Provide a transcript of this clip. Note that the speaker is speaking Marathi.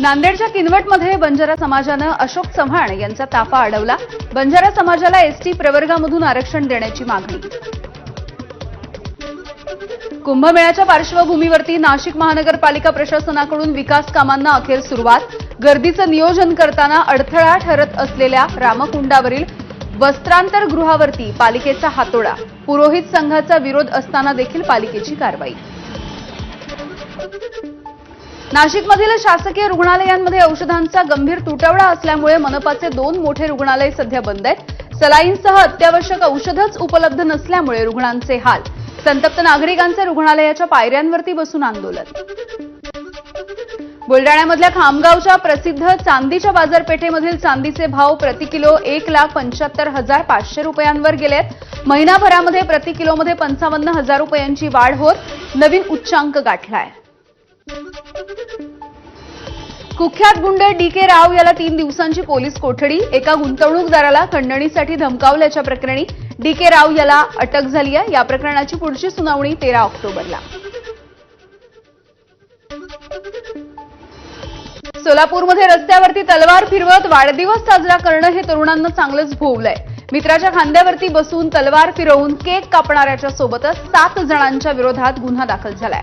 नांदेडच्या किनवटमध्ये बंजारा समाजानं अशोक चव्हाण यांचा ताफा अडवला. बंजारा समाजाला एसटी प्रवर्गामधून आरक्षण देण्याची मागणी. कुंभमेळ्याच्या पार्श्वभूमीवरती नाशिक महानगरपालिका प्रशासनाकडून विकास कामांना अखेर सुरुवात. गर्दीचं नियोजन करताना अडथळा ठरत असलेल्या रामकुंडावरील वस्त्रांतर गृहावरती पालिकेचा हातोडा. पुरोहित संघाचा विरोध असताना देखील पालिकेची कारवाई. नाशिकमधील शासकीय रुग्णालयांमध्ये औषधांचा गंभीर तुटवडा असल्यामुळे मनपाचे दोन मोठे रुग्णालय सध्या बंद आहेत. सलाईनसह अत्यावश्यक औषधच उपलब्ध नसल्यामुळे रुग्णांचे हाल. संतप्त नागरिकांचे रुग्णालयाच्या पायऱ्यांवरती बसून आंदोलन. बुलडाण्यामधल्या खामगावच्या प्रसिद्ध चांदीच्या बाजारपेठेमधील चांदीचे भाव प्रति किलो एक लाख पंच्याहत्तर हजार पाचशे रुपयांवर गेलेत महिनाभरामध्ये प्रति किलोमध्ये पंचावन्न हजार रुपयांची वाढ होत नवीन उच्चांक गाठलाय. कुख्यात गुंड डी के राव याला तीन दिवसांची पोलीस कोठडी. एका गुंतवणूकदाराला खंडणीसाठी धमकावल्याच्या प्रकरणी डी के राव याला अटक झाली आहे. या प्रकरणाची पुढची सुनावणी तेरा ऑक्टोबरला. सोलापूरमध्ये रस्त्यावरती तलवार फिरवत वाढदिवस साजरा करणं हे तरुणांना चांगलंच भोवलंय. मित्राच्या खांद्यावरती बसून तलवार फिरवून केक कापणाऱ्याच्या सोबतच सात जणांच्या विरोधात गुन्हा दाखल झालाय.